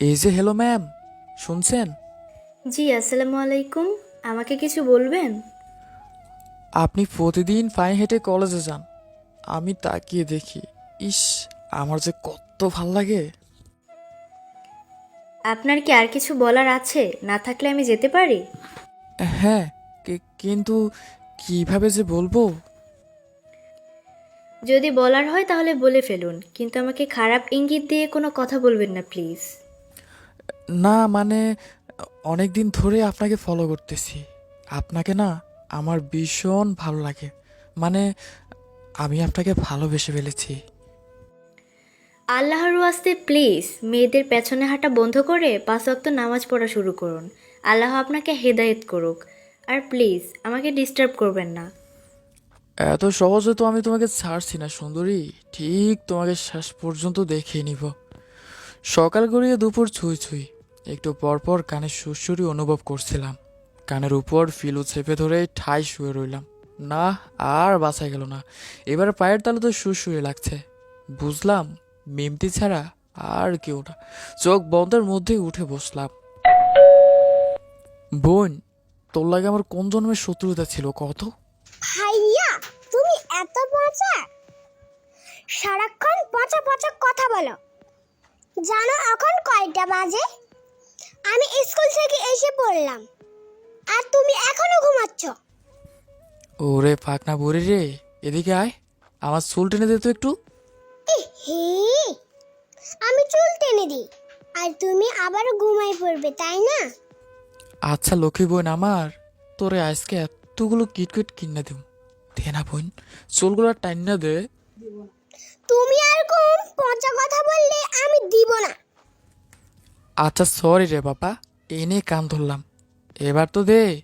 এই যে hello ma'am শুনছেন? জি আসসালামু আলাইকুম। আমাকে কিছু বলবেন? আপনি প্রতিদিন পায়ে হেঁটে কলেজে যান। আমি তাকিয়ে দেখি ইস আমার যে কত ভালো লাগে। আপনার কি আর কিছু বলার আছে? না থাকলে আমি যেতে পারি? হ্যাঁ কি- কিন্তু কীভাবে যে বলব? যদি বলার হয় তাহলে বলে ফেলুন কিন্তু আমাকে খারাপ ইঙ্গিত দিয়ে কোনো কথা বলবেন না প্লিজ না মানে অনেক দিন ধরে আপনাকে ফলো করতেছি। আপনাকে না আমার ভীষণ ভালো লাগে। মানে আমি আপনাকে ভালোবেসে ফেলেছি। আল্লাহর ওয়াস্তে প্লিজ মেয়েদের পেছনে হাঁটা বন্ধ করে পাঁচ ওয়াক্ত নামাজ পড়া শুরু করুন। আল্লাহ আপনাকে হেদায়েত করুক। আর প্লিজ আমাকে ডিস্টার্ব করবেন না। এত সহজে তো আমি তোমাকে ছাড়ছি না সুন্দরী। ঠিক তোমাকে শেষ পর্যন্ত দেখে নিব। সকাল গড়িয়ে দুপুর ছুঁই ছুঁই। একটু পরপর কানে সুরসুরি অনুভব করছিলাম। কানের উপর ফিলু চেপে ধরে ঠাই শুয়ে রইলাম। না, আর বাঁচা গেল না। এবার পায়ের তালে তো সুরসুরি লাগছে। বুঝলাম, মিমতি ছাড়া আর কেউ না। চোখ বন্ধের মধ্যে উঠে বসলাম। বোন, তোর লাগে আমার কোন জন্মের শত্রুতা ছিল? কত ভাইয়া তুমি এত পচা? সারাক্ষণ পচা পচা কথা বলো। জানো এখন কয়টা বাজে? আমি স্কুল থেকে এসে পড়লাম। আর তুমি এখনও ঘুমাচ্ছ? ওরে পাকনা বুড়ি রে এদিকে আয়। আমার চুল টেনে দে তো একটু। হে আমি চুল টেনে দিই। আর তুমি আবারও ঘুমাই পড়বে তাই না? আচ্ছা লক্ষ্মী বোন আমার তোরে আজকে এতগুলো কিটকিট কিনে দেব দে না বোন চুলগুলো টাইনা দে। তুমি আর কোন পচা কথা বললে আমি দিব না। আচ্ছা সরি রে বাবা এই নিয়ে কান ধরলাম। এবার তো দে।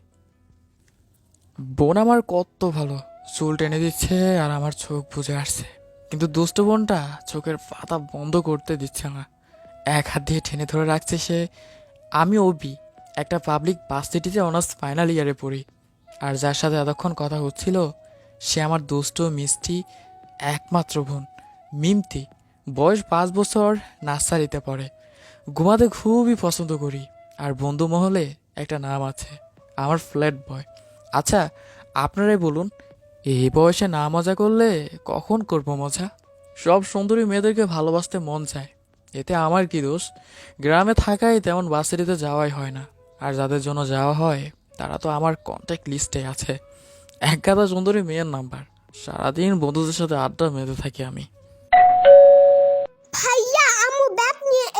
বোন আমার কত ভালো, চুল টেনে দিচ্ছে আর আমার চোখ বুঝে আসছে। কিন্তু দুষ্ট বোনটা চোখের পাতা বন্ধ করতে দিচ্ছে না। এক হাত দিয়ে টেনে ধরে রাখছে সে। আমি অবি একটা পাবলিক ভার্সিটিতে অনার্স ফাইনাল ইয়ারে পড়ি। আর যার সাথে এতক্ষণ কথা হচ্ছিল, সে আমার দুষ্ট, মিষ্টি, একমাত্র বোন, মিমতি। বয়স পাঁচ বছর নার্সারিতে পড়ে। ঘুমাতে খুবই পছন্দ করি, আর বন্ধু মহলে একটা নাম আছে, আমার ফ্ল্যাট বয় আচ্ছা আপনারাই বলুন, এই বয়সে না মজা করলে কখন করব মজা? সব সুন্দরী মেয়েদেরকে ভালোবাসতে মন চায়, এতে আমার কি দোষ? গ্রামে থাকায় তেমন বাসেরিতে যাওয়াই হয় না, আর যাদের জন্য যাওয়া হয়, তারা তো আমার কন্ট্যাক্ট লিস্টে আছে। এক গাদা সুন্দরী মেয়ের নাম্বার সারাদিন বন্ধুদের সাথে আড্ডা মেতে থাকি আমি।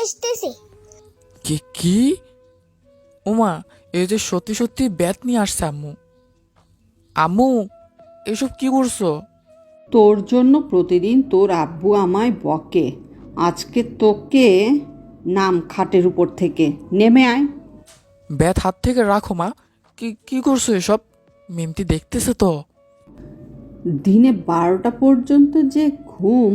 এসতেছে কি কি? ওমা এই যে সত্যি সত্যি ব্যাট নিয়ে আসছে আম্মু। আম্মু এসব কি করছ? তোর জন্য প্রতিদিন তোর আব্বু আমায় বকে। আজকে তোকে নাম খাটের উপর থেকে। নেমে আয়। ব্যাট হাত থেকে রাখো মা। কি কি করছ এসব? মিমতি দেখতেছে তো। দিনে বারোটা পর্যন্ত যে ঘুম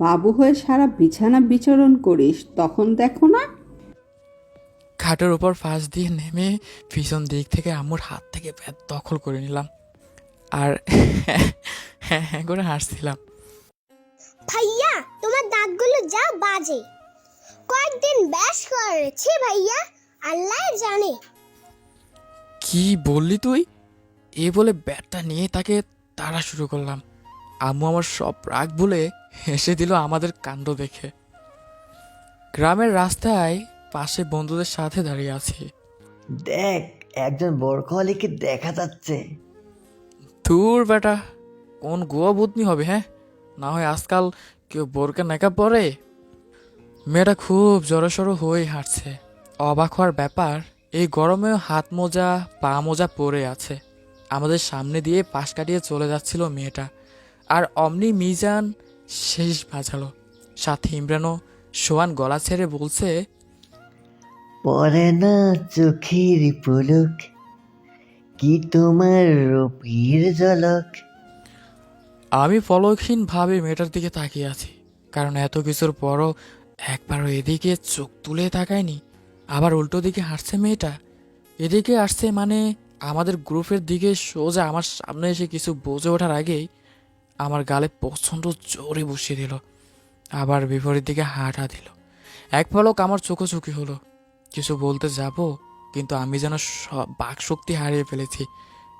বাবু হয়ে সারা বিছানা বিচরণ করিস তখন দেখো না। খাটের উপর ফাঁস দিয়ে নেমে ভীষণ দিক থেকে আম্মুর হাত থেকে ব্যাট দখল করে নিলাম। আর হ্যাঁ হ্যাঁ করে হাসছিলাম। ভাইয়া তোমার দাঁতগুলো যা বাজে। কয়েকদিন ব্যাস করেছে ভাইয়া আল্লাহ জানে। কি বললি তুই? এ বলে ব্যাটটা নিয়ে তাকে তাড়া শুরু করলাম। আম্মু আমার সব রাগ বলে হেসে দিল আমাদের কাণ্ড দেখে। গ্রামের রাস্তায় পাশে বন্ধুদের সাথে দাঁড়িয়ে আছি। দেখ একজন বরখলিকে দেখা যাচ্ছে। তোর বেটা কোন গোয়া বুতনি হবে হ্যাঁ? না হয় আজকাল কেউ বোরকা নেকা পরে? মেয়েটা খুব জড়সড় হয়ে হাঁটছে। অবাক হওয়ার ব্যাপার এই গরমেও হাত মোজা পা মোজা পরে আছে। আমাদের সামনে দিয়ে পাশ কাটিয়ে চলে যাচ্ছিল মেয়েটা। আর অমনি মিজান শেষ বাজালো। সাথে ইমরানও সোয়ান গলা ছেড়ে বলছে পরে না চোখের পলক কি তোমার রূপের ঝলক? আমি ফলকহীন ভাবে মেয়েটার দিকে তাকিয়ে আছি কারণ এত কিছুর পরও একবারও এদিকে চোখ তুলে তাকায়নি। আবার উল্টো দিকে হাঁটছে মেয়েটা। এদিকে আসছে মানে আমাদের গ্রুপের দিকে সোজা আমার সামনে এসে কিছু বোঝে ওঠার আগেই আমার গালে প্রচণ্ড জোরে বসিয়ে দিল। আবার বিপরীত দিকে হাঁটা দিল। এক পলক আমার চোখোচোখি হলো। কিছু বলতে যাব, কিন্তু আমি যেন সব বাকশক্তি হারিয়ে ফেলেছি।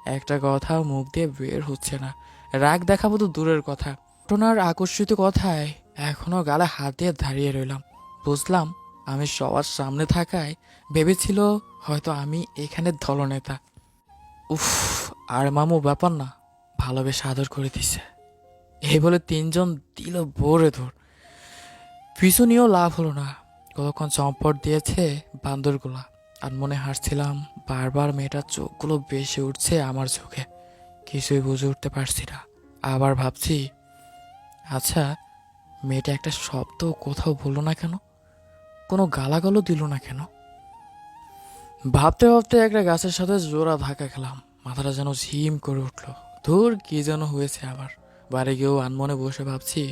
একটা কথা মুখ দিয়ে বের হচ্ছে না। রাগ দেখাবো তো দূরের কথা। ঘটনার আকর্ষিত কথায় এখনও গালে হাত দিয়ে দাঁড়িয়ে রইলাম। বুঝলাম, আমি সবার সামনে থাকায় ভেবেছিল হয়তো আমি এখানে দলনেতা উফ, আর মামু ব্যাপার না। ভালোবেসে আদর করে দিছে। এই বলে তিনজন দিল ভোরে ধর। পিছু নিয়েও লাভ হলো না। কতক্ষণ চম্পট দিয়েছে বান্দরগুলা। আর মনে হাসছিলাম, বারবার মেয়েটার চোখগুলো বেশি উঠছে আমার চোখে। কিছুই বুঝে উঠতে পারছি না। আবার ভাবছি আচ্ছা মেয়েটা একটা শব্দ কোথাও বলল না কেন? কোনো গালাগালও দিল না কেন? ভাবতে ভাবতে একটা গাছের সাথে জোড়া ধাক্কা খেলাম। মাথাটা যেন ঝিম করে উঠল। ধুর, কি যেন হয়েছে আবার। বাড়ি গিয়েও আনমনে বসে ভাবছি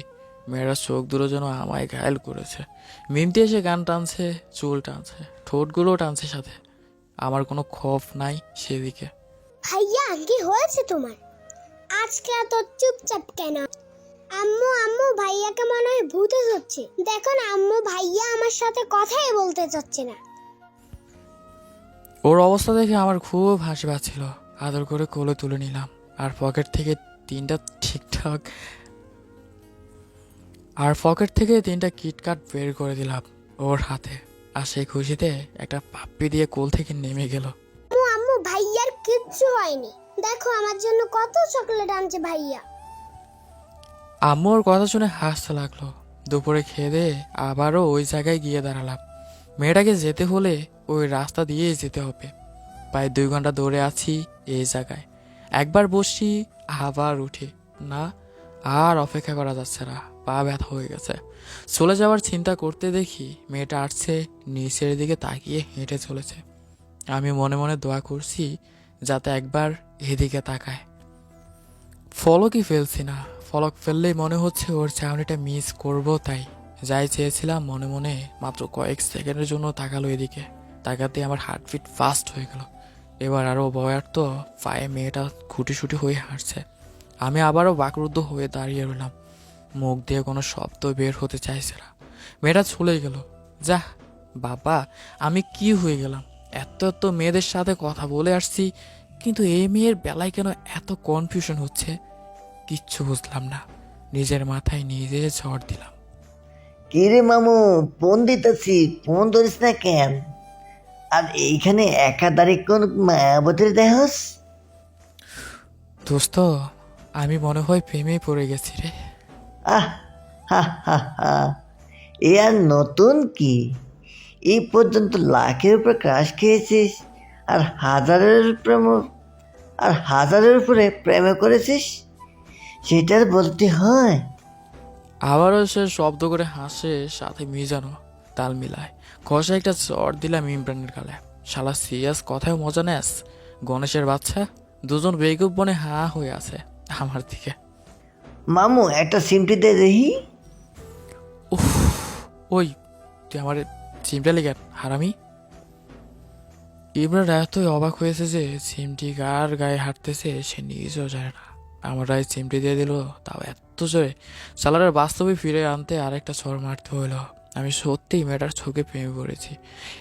মেয়েরা চোখ দুটো যেন আমায় ঘায়ল করেছে। মিমতি এসে গান টানছে চুল টানছে ঠোঁটগুলোও টানছে সাথে। আমার কোনো খফ নাই সেদিকে। ভাইয়া কি হয়েছে তোমার? আজকে এত চুপচাপ কেন? আম্মু আম্মু ভাইয়াকে মনে হয় ভূতে ধরছে। দেখো না আম্মু ভাইয়া আমার সাথে কথাই বলতে চাচ্ছে না। ওর অবস্থা দেখে আমার খুব হাসি পাচ্ছিল। আদর করে কোলে তুলে নিলাম আর পকেট থেকে তিনটা ঠিকঠাক। আর পকেট থেকে তিনটা কিটকাট বের করে দিলাম ওর হাতে। আর সেই খুশিতে একটা পাপ্পি দিয়ে কোল থেকে নেমে গেল। আম্মু আম্মু ভাইয়ার কিচ্ছু হয়নি। দেখো আমার জন্য কত চকলেট আনছে ভাইয়া। আম্মু ওর কথা শুনে হাসতে লাগল। দুপুরে খেয়ে দিয়ে আবারও ওই জায়গায় গিয়ে দাঁড়ালাম। মেয়েটাকে যেতে হলে ওই রাস্তা দিয়েই যেতে হবে। প্রায় দুই ঘণ্টা দৌড়ে আছি এই জায়গায়। একবার বসছি আবার উঠি। না, আর অপেক্ষা করা যাচ্ছে না। পা ব্যথা হয়ে গেছে। চলে যাওয়ার চিন্তা করতে দেখি মেয়েটা আসছে, নিচের দিকে তাকিয়ে হেঁটে চলেছে। আমি মনে মনে দোয়া করছি যাতে একবার এদিকে তাকায়। ফলকই ফেলছি না। ফলক ফেললেই মনে হচ্ছে ওর চাউনিটা মিস করব তাই। যাই চেয়েছিলাম, মনে মনে মাত্র কয়েক সেকেন্ডের জন্য তাকালো এদিকে। তাকাতে আমার হার্টবিট ফাস্ট হয়ে গেল। এবার আরও বয়ার তো পায়ে মেয়েটা খুঁটিসুটি হয়ে হাঁটছে। আমি আবারও বাকরুদ্ধ হয়ে দাঁড়িয়ে রইলাম। মুখ দিয়ে কোনো শব্দ বের হতে চাইছে না। মেয়েটা চলে গেল। যা, বাবা, আমি কি হয়ে গেলাম? এত এত মেয়েদের সাথে কথা বলে আসছি, কিন্তু এই মেয়ের বেলায় কেন এত কনফিউশন হচ্ছে? কিচ্ছু বুঝলাম না। নিজের মাথায় নিজে ঝড় দিলাম। কিরে মামু, ফোন দিতেছি, ফোন ধরিস না কেন? আর এইখানে একাধারে কোন মায়াবতীর দেহস দোস্ত আমি মনে হয় প্রেমে পড়ে গেছি রে। আহ হা হা হা। এ আর নতুন কি? এই পর্যন্ত লাখের উপরে ক্রাশ খেয়েছিস আর হাজারের প্রেম আর হাজারের উপরে প্রেমে করেছিস সেটার বলতে হয়। আবারও সে শব্দ করে হাসে সাথে মিজানো তাল মিলায়। কষা একটা চর দিলাম ইমরানের গালে। শালা সিরিয়াস কথায় মজা নেস গণেশের বাচ্চা দুজন বেগুব বনে হা হয়ে আছে আমার দিকে। মামু একটা সিমটি দে দেখি। উফ ওই তুই আমার চিমটা লেগে হারামি। ইমরান এতই অবাক হয়েছে যে সিমটি গার গায়ে হাঁটতেছে সে নিজেও জানে না। আমার রায় সিমটি দিয়ে দিল তাও এত জোরে। সালারের বাস্তবে ফিরে আনতে আরেকটা ছড় মারতে হলো। আমি সত্যিই মেয়েটার চোখে প্রেমে পড়েছি।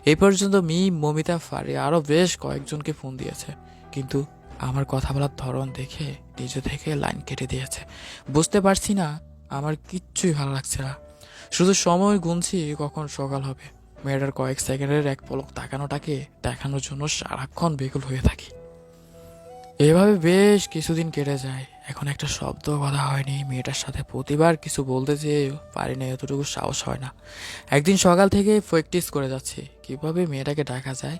এই পর্যন্ত মি, মমিতা ফারি আরও বেশ কয়েকজনকে ফোন দিয়েছে। কিন্তু আমার কথা বলার ধরন দেখে নিজে থেকে লাইন কেটে দিয়েছে। বুঝতে পারছি না, আমার কিচ্ছুই ভালো লাগছে না। শুধু সময় গুনছি কখন সকাল হবে। মেয়েটার কয়েক সেকেন্ডের এক পলক তাকানোটাকে দেখানোর জন্য সারাক্ষণ বেগুল হয়ে থাকি। এভাবে বেশ কিছুদিন কেটে যায়। এখন একটা শব্দ কথা হয়নি। মেয়েটার সাথে প্রতিবার কিছু বলতে যেয়ে পারি না, এতটুকু সাহস হয় না। একদিন সকাল থেকে প্র্যাকটিস করে যাচ্ছি। কীভাবে মেয়েটাকে ডাকা যায়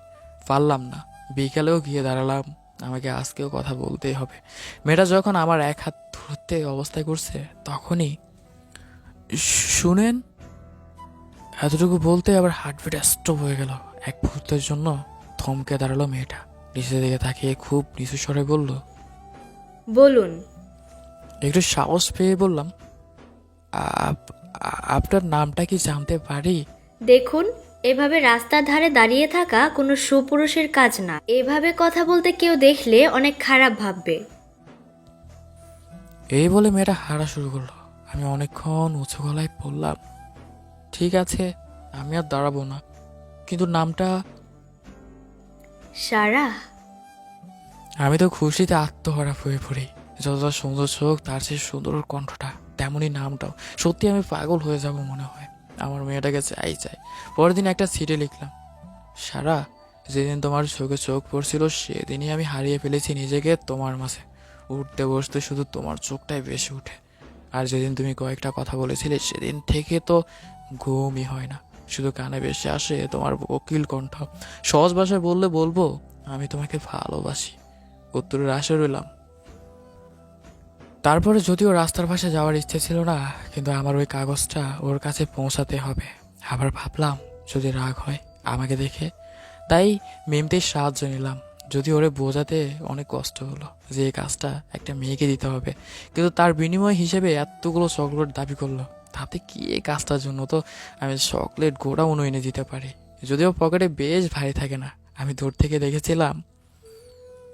পারলাম না। বিকালেও গিয়ে দাঁড়ালাম। আমাকে আজকেও কথা বলতেই হবে। মেয়েটা যখন আমার এক হাত ধরতে অবস্থায় করছে, তখনই শুনেন? এতটুকু বলতে আবার হার্টবিট স্টপ হয়ে গেল। এক মুহূর্তের জন্য থমকে দাঁড়াল মেয়েটা। নিচের দিকে তাকিয়ে খুব নিচু স্বরে বলল, বলুন। একটু সাহস পেয়ে বললাম "আপ- আপনার নামটা কি জানতে পারি? দেখুন এভাবে রাস্তার ধারে দাঁড়িয়ে থাকা কোনো সুপুরুষের কাজ না। এভাবে কথা বলতে কেউ দেখলে অনেক খারাপ ভাববে। এই বলে মেয়েটা হারা শুরু করল। আমি অনেকক্ষণ উঁচু গলায় বললাম ঠিক আছে আমি আর দাঁড়াবো না। কিন্তু নামটা? সারা? আমি তো খুশিতে আত্মহারা হয়ে পড়ি। যতটা সুন্দর চোখ, তার চেয়ে সুন্দর কণ্ঠটা। তেমনই নামটাও। সত্যি আমি পাগল হয়ে যাব মনে হয়। আমার মেয়েটাকে চাই চাই। পরের দিন একটা সিটে লিখলাম। সারা, যেদিন তোমার চোখে চোখ পড়ছিল, সেদিনই আমি হারিয়ে ফেলেছি নিজেকে তোমার মাঝে। উঠতে বসতে শুধু তোমার চোখটাই বেশি উঠে। আর যেদিন তুমি কয়েকটা কথা বলেছিলে, সেদিন থেকে তো ঘুমই হয় না। শুধু কানে বেশি আসে তোমার বকিল কণ্ঠ। সহজ ভাষায় বললে বলব, আমি তোমাকে ভালোবাসি। উত্তরের আশা রইলাম তারপরে যদিও রাস্তার পাশে যাওয়ার ইচ্ছে ছিল না, কিন্তু আমার ওই কাগজটা ওর কাছে পৌঁছাতে হবে। আবার ভাবলাম, যদি রাগ হয় আমাকে দেখে, তাই মেমতেই সাহায্য নিলাম। যদি ওরে বোঝাতে অনেক কষ্ট হলো যে এই কাজটা একটা মেয়েকে দিতে হবে, কিন্তু তার বিনিময় হিসেবে এতগুলো চকলেট দাবি করল। তাতে কি এই কাজটার জন্য? তো আমি চকলেট গোড়া উনো এনে দিতে পারি। যদিও পকেটে বেশ ভারী থাকে না। আমি দূর থেকে দেখেছিলাম,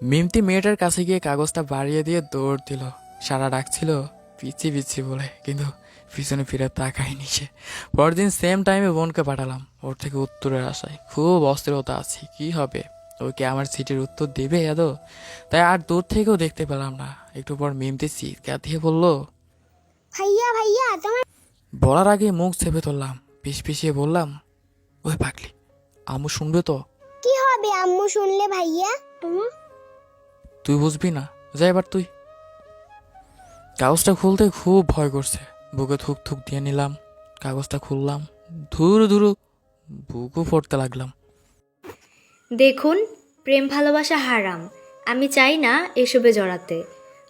মিমতি মেয়েটার কাছে গিয়ে কাগজটা বাড়িয়ে দিয়ে দৌড় দিল। সারা ডাকছিল পিছি পিছি বলে কিন্তু পিছনে ফিরে তাকায়নি সে। পরদিন সেম টাইমে বোনকে পাঠালাম ওর থেকে উত্তরের আশায়। খুব অস্থিরতা আছি কি হবে? ওকে আমার সিটির উত্তর দেবে এত? তাই আর দূর থেকেও দেখতে পেলাম না। একটু পর মিমতি চিৎকার দিয়ে বলল ভাইয়া ভাইয়া তোমার বলার আগে মুখ চেপে ধরলাম পিস পিছিয়ে বললাম ওই পাগলি আম্মু শুনবে তো? কি হবে আম্মু শুনলে ভাইয়া? তুই বুঝবি না যা এবার তুই। কাগজটা খুলতে খুব ভয় করছে। বুকে থুক থুক দিয়ে নিলাম, কাগজটা খুললাম, ধুরু ধুরু বুকও পড়তে লাগলাম। দেখুন, প্রেম ভালোবাসা হারাম, আমি চাই না এসবে জড়াতে।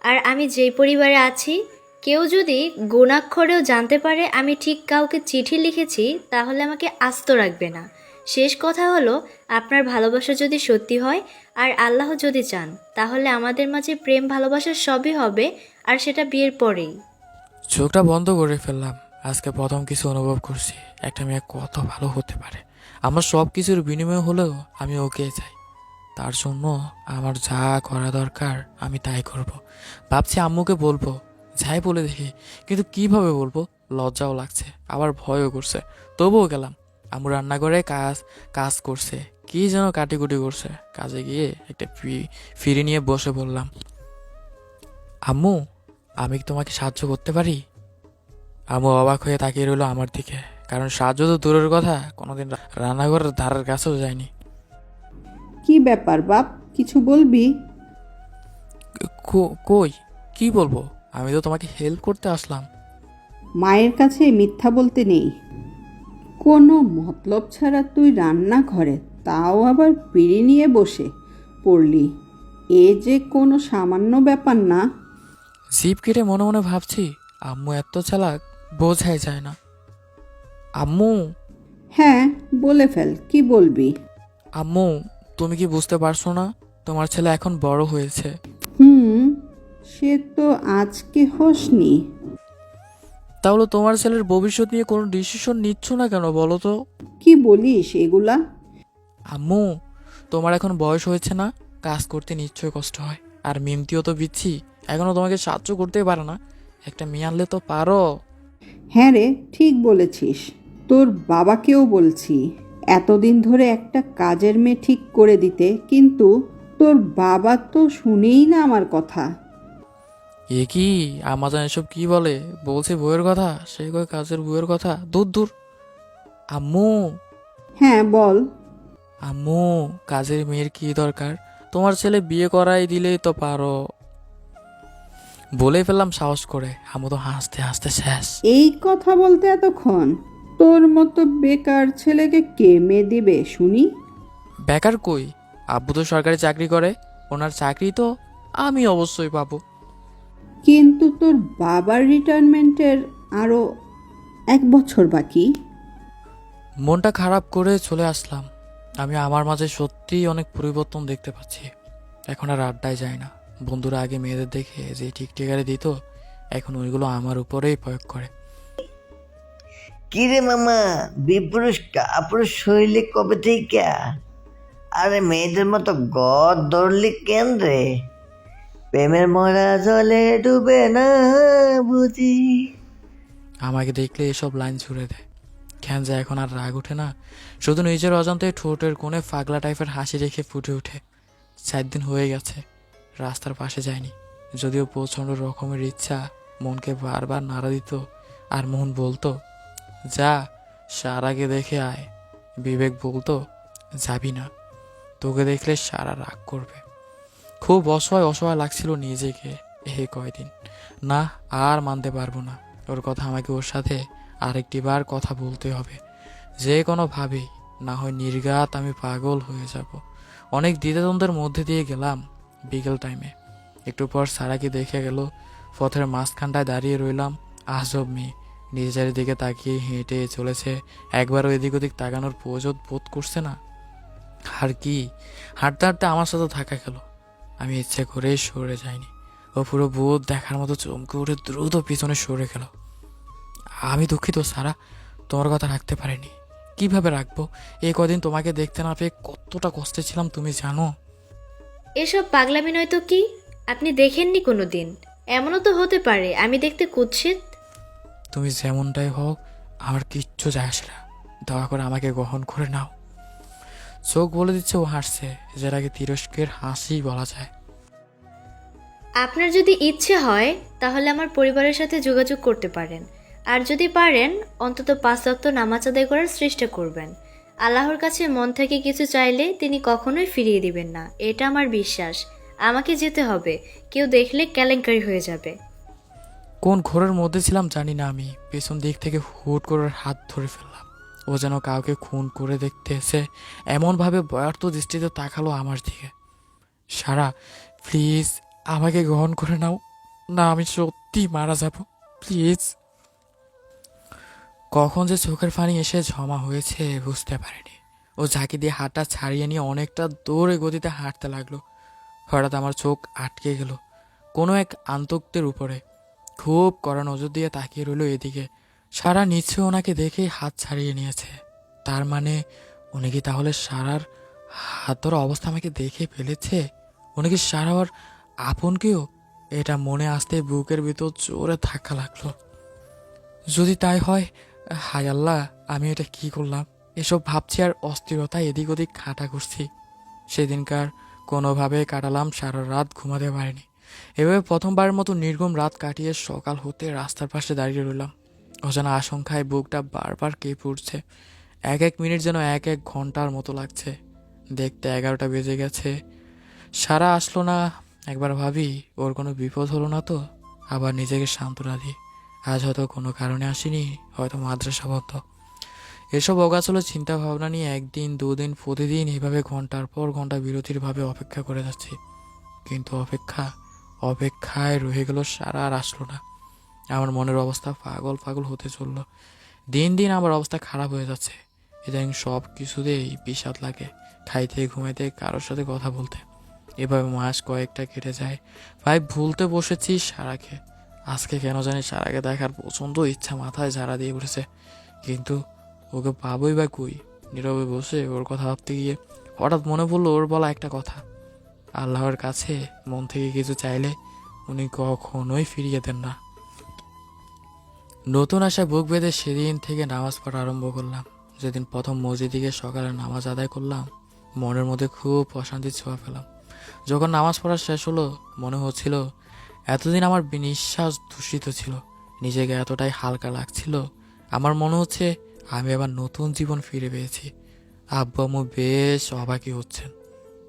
আর আমি যেই পরিবারে আছি, কেউ যদি গুণাক্ষরেও জানতে পারে আমি ঠিক কাউকে চিঠি লিখেছি, তাহলে আমাকে আস্ত রাখবে না। শেষ কথা হলো, আপনার ভালোবাসা যদি সত্যি হয় আর আল্লাহ যদি চান, তাহলে আমাদের মাঝে প্রেম, ভালোবাসা সবই হবে আর সেটা বিয়ের পরেই। চোখটা বন্ধ করে ফেললাম। আজকে প্রথম কিছু অনুভব করছি, একটা মেয়ে কত ভালো হতে পারে। আমার সব কিছুর বিনিময় হলেও আমি ওকে চাই। তার জন্য আমার যা করা দরকার আমি তাই করব। ভাবছি আম্মুকে বলব, যাই বলে দেখি, কিন্তু কীভাবে বলব? লজ্জাও লাগছে, আবার ভয়ও করছে। তবুও গেলাম। আম্মু রান্নাঘরে কাজ কাজ করছে। কি যেন কাটিকুটি করছে। কাজে গিয়ে একটা ফিরে নিয়ে বসে বললাম আম্মু আমি কি তোমাকে সাহায্য করতে পারি? আম্মু অবাক হয়ে তাকিয়ে রইল আমার দিকে কারণ সাহায্য তো দূরের কথা কোনোদিন রান্নাঘরের ধারের কাছেও যায়নি। কি ব্যাপার বাপ? কিছু বলবি? কই? কি বলব? আমি তো তোমাকে হেল্প করতে আসলাম। মায়ের কাছে মিথ্যা বলতে নেই। কোনো মতলব ছাড়া তুই রান্না রান্নাঘরে তাও আবার পিড়ি নিয়ে বসে পড়লি। এ যে কোনো সামান্য ব্যাপার না। জিপ কেটে মনে মনে ভাবছি আম্মু এত চালাক বোঝাই যায় না। আম্মু? হ্যাঁ বলে ফেল কি বলবি? আম্মু তুমি কি বুঝতে পারছ না তোমার ছেলে এখন বড় হয়েছে। হুম সে তো আজকে হসনি। তাহলে তোমার ছেলের ভবিষ্যৎ নিয়ে কোনো ডিসিশন নিচ্ছ না কেন বলো তো? কি বলিস এগুলা? আম্মু তোমার এখন বয়স হয়েছে না কাজ করতে নিশ্চয়ই কষ্ট হয়। আর মিমতিও তো বিচ্ছি এখনও তোমাকে সাহায্য করতেই পারে না। একটা মেয়ে আনলে তো পারো। হ্যাঁ রে ঠিক বলেছিস। তোর বাবাকেও বলছি এতদিন ধরে একটা কাজের মেয়ে ঠিক করে দিতে কিন্তু তোর বাবা তো শুনেই না আমার কথা। এ কি? আমাজন এসব কি বলে? বলছে বইয়ের কথা সে কয় কাজের বইয়ের কথা? দূর দূর। আম্মু। হ্যাঁ বল। আম্মু কাজের মেয়ের কি দরকার? তোমার ছেলে বিয়ে করাই দিলেই তো পারো। বলে ফেললাম সাহস করে। আম্মু তো হাসতে হাসতে শেষ। এই কথা বলতে এতক্ষণ? তোর মতো বেকার ছেলেকে কে মেয়ে দিবে শুনি? বেকার কই? আব্বু তো সরকারি চাকরি করে ওনার চাকরি তো আমি অবশ্যই পাবো। কিন্তু তোর বাবার রিটায়ারমেন্টের আরও এক বছর বাকি। মনটা খারাপ করে চলে আসলাম। আমি আমার মাঝে সত্যিই অনেক পরিবর্তন দেখতে পাচ্ছি। এখন আর আড্ডায় যায় না। বন্ধুরা আগে মেয়েদের দেখে যে টিকটিকারে দিত এখন ওইগুলো আমার উপরেই প্রয়োগ করে। কিরে মামা বিপুরুষ কাপুরুষ শৈলী কবে থেকে? আরে মেয়েদের মতো গদ ধরলি কেন রে? প্রেমের মরা জলে ডুবে না বুঝি। আমাকে দেখলে এসব লাইন ছুড়ে দেয়। কেন যে এখন আর রাগ ওঠে না। শুধু নিজের অজান্তে ঠোঁটের কোণে পাগলা টাইপের হাসি রেখে ফুটে ওঠে। চার দিন হয়ে গেছে, রাস্তার পাশে যায়নি। যদিও প্রচণ্ড রকমের ইচ্ছা, মনকে বারবার নাড়া দিত আর মন বলতো, যা সারাকে দেখে আয়। বিবেক বলতো, যাবি না। তোকে দেখলে সারা রাগ করবে। খুব অসহায় অসহায় লাগছিল নিজেকে। এ কয়দিন? না, আর মানতে পারব না। ওর কথা আমাকে ওর সাথে আরেকটি বার কথা বলতে হবে। যে কোনোভাবেই না হয় নির্ঘাত আমি পাগল হয়ে যাব। অনেক দ্বিধাদ্বন্দ্বের মধ্যে দিয়ে গেলাম বিকেল টাইমে একটু পর সারাকে দেখে গেল, পথের মাঝখানটায় দাঁড়িয়ে রইলাম আজব মেয়ে। নিজের দিকে তাকিয়ে হেঁটে চলেছে একবার এদিক ওদিক তাকানোর প্রয়োজন বোধ করছে না। আর কি? হাঁটতে হাঁটতে আমার সাথে থাকা গেল। আমি ইচ্ছে করে সরে যাইনি। ও পুরো বোধ দেখার মতো চমকে উঠে দ্রুত পিছনে সরে গেল। আমি দুঃখিত সারা। তোমার কথা রাখতে পারিনি। কীভাবে রাখব? এই কদিন তোমাকে দেখতে না পেয়ে কতটা কষ্টে ছিলাম তুমি জানো? এসব পাগলামি নয় তো কি? আপনি দেখেননি কোনো দিন এমনও তো হতে পারে আমি দেখতে কুৎসিত। তুমি যেমনটাই হোক আমার কিচ্ছু যায় আসে না। দয়া করে আমাকে গ্রহণ করে নাও। চোখ বলে দিচ্ছে ও হাসছে যেটাকে তিরস্কের হাসি বলা যায়। আপনার যদি ইচ্ছে হয় তাহলে আমার পরিবারের সাথে যোগাযোগ করতে পারেন। আর যদি পারেন অন্তত পাঁচ রক্ত নামাজ আদায় করার চেষ্টা করবেন। আল্লাহর কাছে মন থেকে কিছু চাইলে তিনি কখনোই ফিরিয়ে দিবেন না। এটা আমার বিশ্বাস। আমাকে যেতে হবে। কেউ দেখলে কেলেঙ্কারি হয়ে যাবে। কোন ঘোরের মধ্যে ছিলাম জানি না আমি। পেছন দিক থেকে হুট করে হাত ধরে ফেললাম। ও যেন কাউকে খুন করে দেখতে এসে এমনভাবে বয়ার্থ দৃষ্টিতে তাকালো আমার দিকে। সারা, প্লিজ, আমাকে গ্রহণ করে নাও। না, আমি সত্যি মারা যাব। প্লিজ। কখন যে চোখের পানি এসে জমা হয়েছে বুঝতে পারিনি। ও ঝাঁকি দিয়ে হাতটা ছাড়িয়ে নিয়ে অনেকটা দৌড়ে গতিতে হাঁটতে লাগল। হঠাৎ আমার চোখ আটকে গেল, কোনো এক আন্তক্তের উপরে। খুব কড়া নজর দিয়ে তাকিয়ে রইল এদিকে। সারা নিচে ওনাকে দেখে হাত ছাড়িয়ে নিয়েছে। তার মানে উনি কি তাহলে সারার হাত ধরা অবস্থা আমাকে দেখে ফেলেছে? উনি কি সারা ওর আপন কেউ? এটা মনে আসতে বুকের ভিতর জোরে ধাক্কা লাগল। যদি তাই হয়, হায় আল্লাহ, আমি এটা কি করলাম? এসব ভাবছি আর অস্থিরতা এদিক ওদিক খাটা করছি। সেদিনকার কোনোভাবে কাটালাম সারা রাত ঘুমাতে পারিনি। এভাবে প্রথমবারের মতো নির্গম রাত কাটিয়ে সকাল হতে রাস্তার পাশে দাঁড়িয়ে রইলাম। অজানা আশঙ্কায় বুকটা বারবার কেঁপে উঠছে। এক এক মিনিট যেন এক এক ঘণ্টার মতো লাগছে। দেখতে এগারোটা বেজে গেছে। সারা আসলো না। একবার ভাবি, ওর কোনো বিপদ হলো না তো? আবার নিজেকে সান্ত্বনা দিই। আজ হয়তো কোনো কারণে আসিনি, হয়তো মাদ্রাসা বন্ধ। এসব অগাছল চিন্তা ভাবনা নিয়ে একদিন, দুদিন, প্রতিদিন এইভাবে ঘণ্টার পর ঘণ্টা বিরতির ভাবে অপেক্ষা করে যাচ্ছি। কিন্তু অপেক্ষা, অপেক্ষায় রয়ে গেল সারা আর আসলো না। আমার মনের অবস্থা পাগল পাগল হতে চলল। দিন দিন আমার অবস্থা খারাপ হয়ে যাচ্ছে। ইদানিং সব কিছুতেই বিষাদ লাগে, খাইতে ঘুমাইতে কারোর সাথে কথা বলতে। এভাবে মাস কয়েকটা কেটে যায়। ভাই, ভুলতে বসেছি সারাকে। আজকে কেন জানি সারাকে দেখার প্রচণ্ড ইচ্ছা মাথায় ঝাড়া দিয়ে উঠেছে। কিন্তু ওকে পাবই বা কই? নীরবে বসে ওর কথা ভাবতে গিয়ে হঠাৎ মনে পড়ল ওর বলা একটা কথা। আল্লাহর কাছে মন থেকে কিছু চাইলে উনি কখনোই ফিরিয়ে দেন না। নতুন আসা বুক বেঁধে সেদিন থেকে নামাজ পড়া আরম্ভ করলাম। যেদিন প্রথম মসজিদে গিয়ে সকালে নামাজ আদায় করলাম, মনের মধ্যে খুব অশান্তি ছোঁয়া পেলাম। যখন নামাজ পড়া শেষ হলো, মনে হচ্ছিল এতদিন আমার নিঃশ্বাস দূষিত ছিল, নিজেকে এতটাই হালকা লাগছিল। আমার মনে হচ্ছে আমি আবার নতুন জীবন ফিরে পেয়েছি। আব্বু আম্মু বেশ অবাকই হচ্ছেন।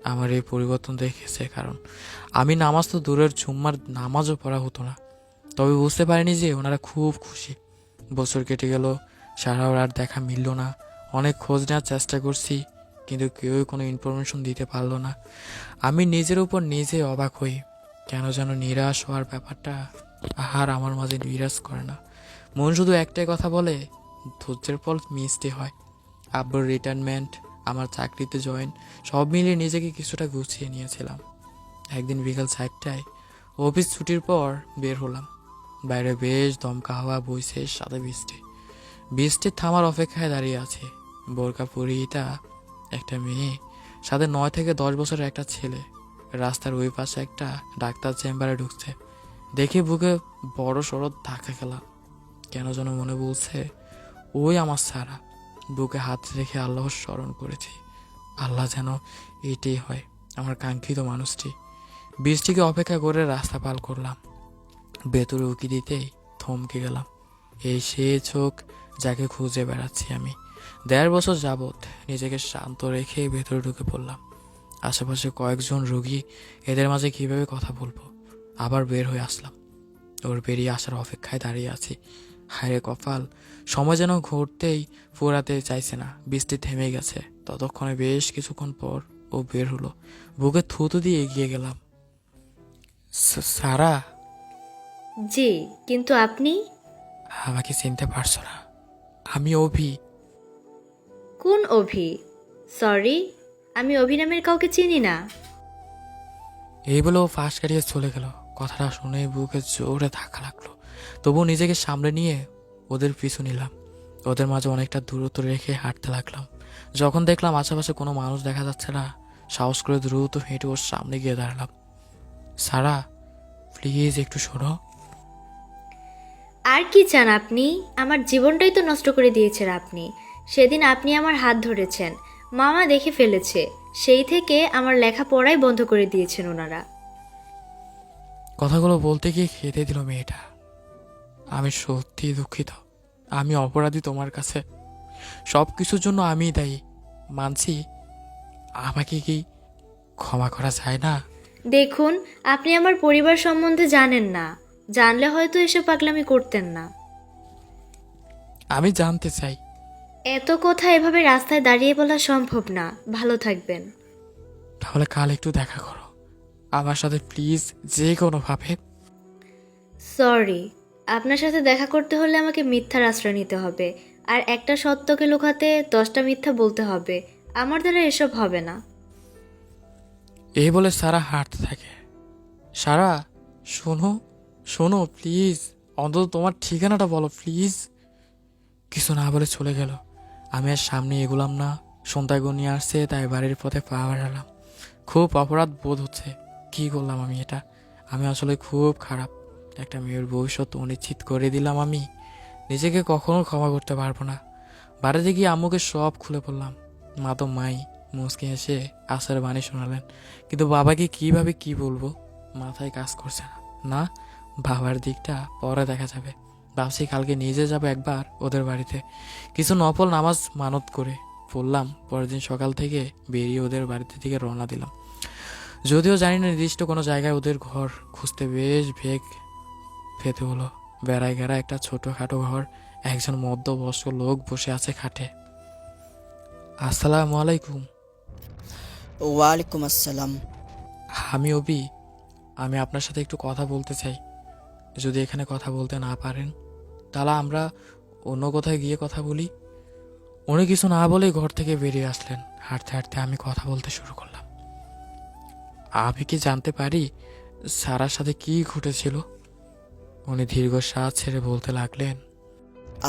আমার এই পরিবর্তন দেখেছে কারণ। আমি নামাজ তো দূরের ঝুম্মার নামাজও পড়া হতো না। তবে বুঝতে পারিনি যে ওনারা খুব খুশি। বছর কেটে গেল, সারা আর দেখা মিলল না। অনেক খোঁজ নেওয়ার চেষ্টা করছি, কিন্তু কেউই কোনো ইনফরমেশন দিতে পারল না। আমি নিজের উপর নিজে অবাক হই, কেন যেন নিরাশ হওয়ার ব্যাপারটা আর আমার মাঝে নিরাশ করে না। মন শুধু একটাই কথা বলে, ধৈর্যের ফল মিষ্টি হয়। আব্বুর রিটায়ারমেন্ট আমার চাকরিতে জয়েন সব মিলিয়ে নিজেকে কিছুটা গুছিয়ে নিয়েছিলাম। একদিন বিকাল চারটায় অফিস ছুটির পর বের হলাম। বাইরে বেশ দমকা হাওয়া বইছে সাথে বৃষ্টি। বৃষ্টির থামার অপেক্ষায় দাঁড়িয়ে আছে। বোরকা পরিহিতা একটা মেয়ে, সাথে নয় থেকে দশ বছরের একটা ছেলে। রাস্তার ওই পাশে একটা ডাক্তার চেম্বারে ঢুকছে। দেখে বুকে বড় সড়ো ধাক্কা খেলাম কেন যেন মনে বলছে, ওই আমার সারা। বুকে হাত রেখে আল্লাহর স্মরণ করেছি। আল্লাহ যেন এটাই হয়, আমার কাঙ্ক্ষিত মানুষটি। বৃষ্টিকে অপেক্ষা করে রাস্তা পাল করলাম। ভেতরে উকি দিতেই থমকে গেলাম। এই সে চোখ যাকে খুঁজে বেড়াচ্ছি আমি। দেড় বছর যাবৎ নিজেকে শান্ত রেখে ভেতরে ঢুকে পড়লাম। আশেপাশে কয়েকজন রোগী, এদের মাঝে কীভাবে কথা বলব? আবার বের হয়ে আসলাম। ওর বেরিয়ে আসার অপেক্ষায় দাঁড়িয়ে আছি। হায়রে কপাল, সময় যেন ঘুরতেই ফুরাতে চাইছে না। বৃষ্টি থেমে গেছে। ততক্ষণে বেশ কিছুক্ষণ পর ও বের হলো। বুকে থুতু দিয়ে এগিয়ে গেলাম। সারা? জি কিন্তু আপনি? আমাকে চিনতে পারছ না। আমি অভি। কোন অভি? সরি আমি অভি নামের কাউকে চিনি না। এই বলে ও ফাঁস কাটিয়ে চলে গেল। কথাটা শুনে বুকে জোরে ধাক্কা লাগল। তবুও নিজেকে সামলে নিয়ে ওদের পিছু নিলাম। ওদের মাঝে অনেকটা দূরত্ব রেখে হাঁটতে লাগলাম। যখন দেখলাম আশেপাশে কোনো মানুষ দেখা যাচ্ছে না সাহস করে দ্রুত হেঁটে ওর সামনে গিয়ে দাঁড়ালাম। সারা প্লিজ একটু শোনো। আর কি চান আপনি? আমার জীবনটাই তো নষ্ট করে দিয়েছেন আপনি। সেদিন আপনি আমার হাত ধরেছেন। মামা দেখে ফেলেছে। সেই থেকে আমার লেখাপড়াই বন্ধ করে দিয়েছেন ওনারা। কথাগুলো বলতে গিয়ে খেতে দিল মেয়েটা। আমি সত্যি দুঃখিত। আমি অপরাধী তোমার কাছে। সব কিছুর জন্য আমিই দায়ী। মানছি আমাকে কি ক্ষমা করা যায় না? দেখুন আপনি আমার পরিবার সম্বন্ধে জানেন না। জানলে হয়তো এসব পাগলামি করতেন না। আমি জানতে চাই। এত কথা এভাবে রাস্তায় দাঁড়িয়ে বলা সম্ভব না। ভালো থাকবেন। তাহলে কাল একটু দেখা করো। আমার সাথে প্লিজ যে কোনোভাবে সরি আপনার সাথে দেখা করতে হলে আমাকে মিথ্যার আশ্রয় নিতে হবে। আর একটা সত্যকে লুকাতে দশটা মিথ্যা বলতে হবে। আমার দ্বারা এসব হবে না। এই বলে সারা হাঁটতে থাকে। সারা শোনো। শোনো প্লিজ অন্তত তোমার ঠিকানাটা বলো প্লিজ কিছু না বলে চলে গেল। আমি আর সামনে এগুলাম না। সন্ধ্যায় গনিয়ে আসছে, তাই বাড়ির পথে পা বাড়ালাম। খুব অপরাধ বোধ হচ্ছে। কি করলাম আমি এটা? আমি আসলে খুব খারাপ। একটা মেয়ের ভবিষ্যৎ অনিশ্চিত করে দিলাম আমি। নিজেকে কখনো ক্ষমা করতে পারব না। বাড়িতে গিয়ে আম্মুকে সব খুলে পড়লাম মা তো মাই মুসকে এসে আসার বাণী শোনালেন। কিন্তু বাবাকে কীভাবে কি বলব? মাথায় কাজ করছে না। না বাবার দিকটা পরে দেখা যাবে। ভাবছি কালকে নিজে যাব একবার ওদের বাড়িতে। কিছু নফল নামাজ মানত করে পড়লাম। পরের দিন সকাল থেকে বেরিয়ে ওদের বাড়িতে থেকে রওনা দিলাম। যদিও জানি না নির্দিষ্ট কোনো জায়গায় ওদের ঘর খুঁজতে বেশ বেগ পেতে হলো। বেড়ায় গেড়া একটা ছোটোখাটো ঘর একজন মধ্যবয়স্ক লোক বসে আছে খাটে। আসসালামু আলাইকুম। ওয়ালাইকুম আসসালাম। আমি অবি আমি আপনার সাথে একটু কথা বলতে চাই। যদি এখানে কথা বলতে না পারেন, তাহলে আমরা অন্য কোথায় গিয়ে কথা বলি? উনি কিছু না বলেই ঘর থেকে বেরিয়ে আসলেন। হাঁটতে হাঁটতে আমি কথা বলতে শুরু করলাম। আমি কি জানতে পারি সারার সাথে কি ঘটেছিল? উনি দীর্ঘশ্বাস ছেড়ে বলতে লাগলেন,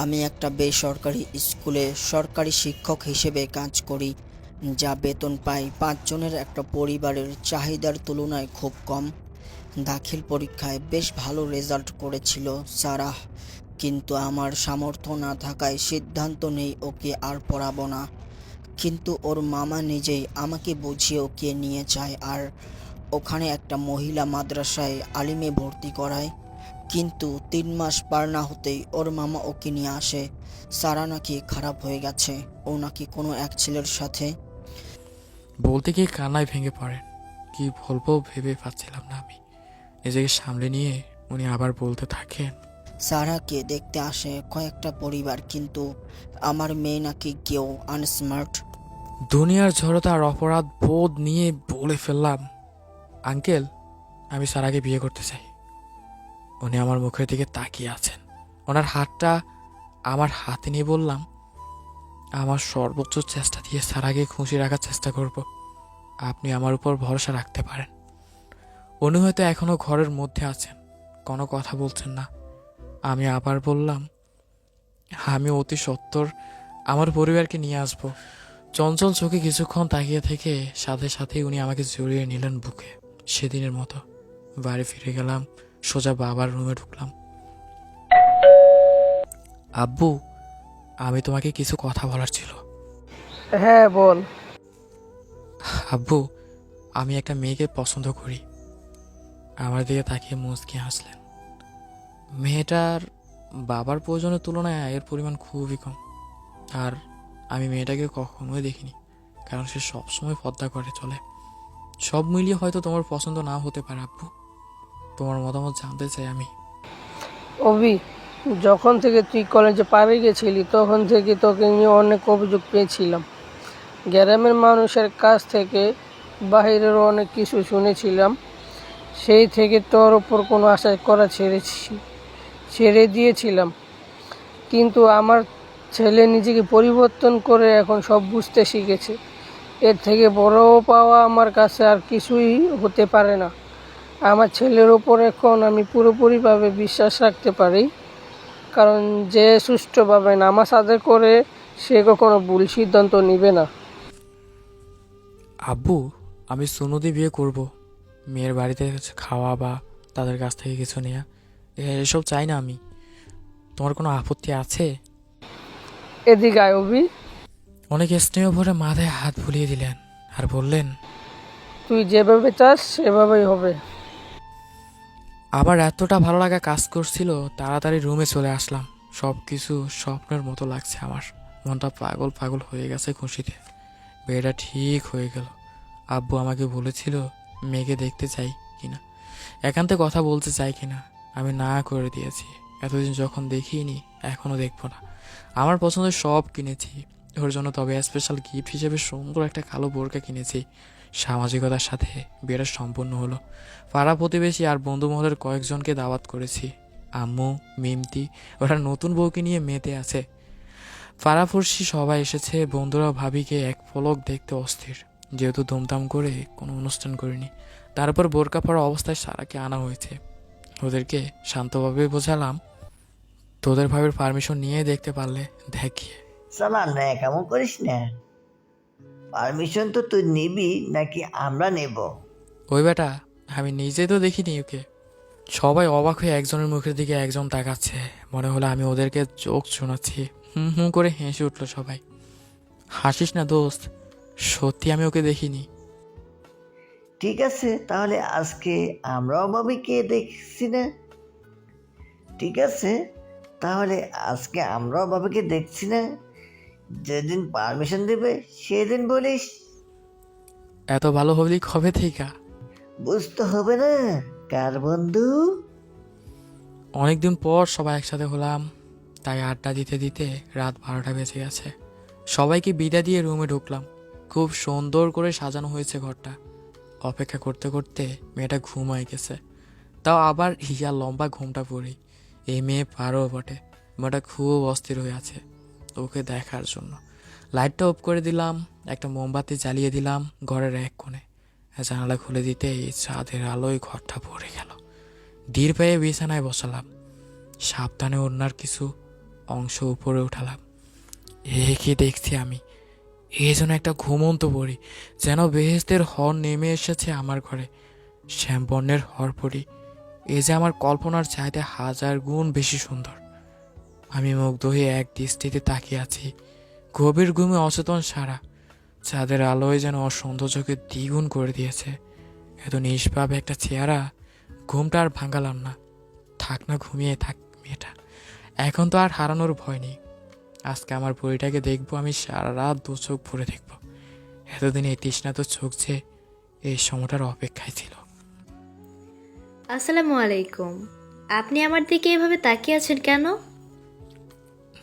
আমি একটা বেসরকারি স্কুলে সরকারি শিক্ষক হিসেবে কাজ করি, যা বেতন পাই পাঁচজনের একটা পরিবারের চাহিদার তুলনায় খুব কম। দাখিল পরীক্ষায় বেশ ভালো রেজাল্ট করেছিল সারাহ, কিন্তু আমার সামর্থ্য না থাকায় সিদ্ধান্ত নেই ওকে আর পড়াবো না। কিন্তু ওর মামা নিজেই আমাকে বুঝিয়ে ওকে নিয়ে যায় আর ওখানে একটা মহিলা মাদ্রাসায় আলিমে ভর্তি করায়। কিন্তু তিন মাস পার না হতেই ওর মামা ওকে নিয়ে আসে। সারা নাকি খারাপ হয়ে গেছে, ও নাকি কোনো এক ছেলের সাথে। বলতে গিয়ে কান্নায় ভেঙে পড়েন কি বলব ভেবে পাচ্ছিলাম না আমি। নিজেকে সামলে নিয়ে উনি আবার বলতে থাকেন সারাকে দেখতে আসে কয়েকটা পরিবার কিন্তু আমার মেয়ে নাকি কেউ আনস্মার্ট দুনিয়ার ঝড়তা আর অপরাধ বোধ নিয়ে বলে ফেললাম আঙ্কেল আমি সারাকে বিয়ে করতে চাই। উনি আমার মুখের দিকে তাকিয়ে আছেন। ওনার হাতটা আমার হাতে নিয়ে বললাম আমার সর্বোচ্চ চেষ্টা দিয়ে সারাকে খুশি রাখার চেষ্টা করব। আপনি আমার উপর ভরসা রাখতে পারেন। উনি হয়তো এখনও ঘরের মধ্যে আছেন কোনো কথা বলছেন না। আমি আবার বললাম আমি অতি সত্বর আমার পরিবারকে নিয়ে আসব। চঞ্চল চোখে কিছুক্ষণ তাকিয়ে থেকে সাথে সাথে উনি আমাকে জড়িয়ে নিলেন বুকে। সেদিনের মতো বাড়ি ফিরে গেলাম সোজা বাবার রুমে ঢুকলাম। আব্বু আমি তোমাকে কিছু কথা বলার ছিল। হ্যাঁ বল। আব্বু আমি একটা মেয়েকে পছন্দ করি। আমার দিকে তাকিয়ে মুচকি হাসলেন। মেয়েটার বাবার প্রয়োজনের তুলনায় আয়ের পরিমাণ খুবই কম। আর আমি মেয়েটাকে কখনোই দেখিনি, কারণ সে সবসময় পদ্মা করে চলে। সব মিলিয়ে হয়তো তোমার পছন্দ না হতে পারে, আব্বু। তোমার মতামত জানতে চাই আমি। অভি, যখন থেকে তুই কলেজে পাড়ে গেছিলি, তখন থেকে তোকে নিয়ে অনেক অভিযোগ পেয়েছিলাম। গ্রামের মানুষের কাছ থেকে বাহিরেরও অনেক কিছু শুনেছিলাম। সেই থেকে তোর ওপর কোনো আশা করা ছেড়েছি, ছেড়ে দিয়েছিলাম। কিন্তু আমার ছেলে নিজেকে পরিবর্তন করে এখন সব বুঝতে শিখেছে। এর থেকে বড় পাওয়া আমার কাছে আর কিছুই হতে পারে না। আমার ছেলের ওপর এখন আমি পুরোপুরিভাবে বিশ্বাস রাখতে পারি। কারণ যে সুষ্ঠুভাবে নামাজ আদায় করে সে কখনো ভুল সিদ্ধান্ত নেবে না। আব্বু, আমি সুনুদি বিয়ে করব। মেয়ের বাড়িতে খাওয়া বা তাদের কাছ থেকে কিছু নেওয়া এসব চাই না আমি। তোমার কোনো আপত্তি আছে? এদিকে অভি। অনেক স্নেহ ভরে মাথায় হাত বুলিয়ে দিলেন আর বললেন তুই যেভাবে চাস সেভাবেই হবে। আবার এতটা ভালো লাগা কাজ করছিল তাড়াতাড়ি রুমে চলে আসলাম। সব কিছু স্বপ্নের মতো লাগছে আমার। মনটা পাগল পাগল হয়ে গেছে খুশিতে। বিয়েটা ঠিক হয়ে গেল। আব্বু আমাকে বলেছিল মেয়েকে দেখতে চাই কিনা? একান্তে কথা বলতে চাই কিনা? আমি না করে দিয়েছি। এতদিন যখন দেখিনি এখনও দেখব না। আমার পছন্দের সব কিনেছি। ওর জন্য তবে স্পেশাল গিফট হিসেবে সুন্দর একটা কালো বোরকা কিনেছি। সামাজিকতার সাথে বিয়েটা সম্পূর্ণ হলো। পাড়া প্রতিবেশী আর বন্ধু মহলের কয়েকজনকে দাওয়াত করেছি। আম্মু, মিমতি, ওরা নতুন বউকে নিয়ে মেতে আছে। পাড়াপড়শি সবাই এসেছে। বন্ধুরা ভাবিকে এক পলক দেখতে অস্থির। যেহেতু ধুমধাম করে কোনো অনুষ্ঠান করিনি। তারপর বোরকা পড়া অবস্থায় সারাকে আনা হয়েছে। ওদেরকে শান্তভাবে বোঝালাম তোদের ভাবের পারমিশন নিয়ে দেখতে পারলে দেখিয়ে। সালা না কেমন করিস না। পারমিশন তো তুই নিবি নাকি আমরা নেব? ওই বেটা আমি নিজে তো দেখিনি ওকে। সবাই অবাক হয়ে একজনের মুখের দিকে একজন তাকাচ্ছে। মনে হলো আমি ওদেরকে চোখ শোনাচ্ছি হুম হুম করে হেসে উঠল সবাই। হাসিস না দোস্ত। সত্যি আমি ওকে দেখিনি। ঠিক আছে তাহলে আজকে আমরাও ভাবিকে দেখছি না। ঠিক আছে তাহলে আজকে আমরাও ভাবিকে দেখছি না। যেদিন পারমিশন দেবে সেদিন বলিস। এত ভালো হবলি কবে থেকে? বুঝতে হবে না কার বন্ধু? অনেকদিন পর সবাই একসাথে হলাম তাই আড্ডা দিতে দিতে রাত বারোটা বেজে গেছে। সবাইকে বিদা দিয়ে রুমে ঢুকলাম। খুব সুন্দর করে সাজানো হয়েছে ঘরটা। অপেক্ষা করতে করতে মেয়েটা ঘুমায় গেছে। তাও আবার হিয়া লম্বা ঘুমটা পড়ি। এই মেয়ে পারো বটে। মেয়েটা খুব অস্থির হয়ে আছে ওকে দেখার জন্য। লাইটটা অফ করে দিলাম, একটা মোমবাতি জ্বালিয়ে দিলাম ঘরের এক কোণে। জানালা খুলে দিতেই চাঁদের আলোয় ঘরটা পড়ে গেল। ধীর পায়ে বিছানায় বসালাম। সাবধানে ওড়নার কিছু অংশ উপরে উঠালাম। এ কি দেখছি আমি? এ যেন একটা ঘুমন্ত পড়ি যেন বেহেস্তের হর নেমে এসেছে আমার ঘরে, শ্যামবর্ণের হর পড়ি এ যে আমার কল্পনার চাইতে হাজার গুণ বেশি সুন্দর। আমি মুগ্ধ হয়ে এক দৃষ্টিতে তাকিয়ে আছি, গভীর ঘুমে অচেতন সারা। চাঁদের আলোয় যেন অসৌন্দর্যকে দ্বিগুণ করে দিয়েছে। এত নিষ্পাপ একটা চেহারা, ঘুমটা আর ভাঙালাম না। থাক না ঘুমিয়ে থাক মেয়েটা। এখন তো আর হারানোর ভয় নেই। আজকে আমার বইটাকে দেখব আমি সারা রাত দু চোখ ভরে দেখব। এতদিন এই তৃষ্ণা তো চোখ যে এই সময়টার অপেক্ষায় ছিল। আসসালামু আলাইকুম। আপনি আমার দিকে এভাবে তাকিয়ে আছেন কেন?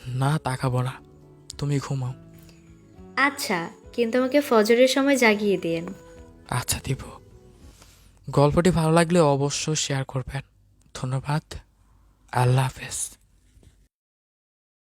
না তাকাবো না। তুমি ঘুমাও। আচ্ছা কিন্তু আমাকে ফজরের সময় জাগিয়ে দিন। আচ্ছা দিব। গল্পটি ভালো লাগলে অবশ্যই শেয়ার করবেন। ধন্যবাদ। আল্লাহ হাফেজ।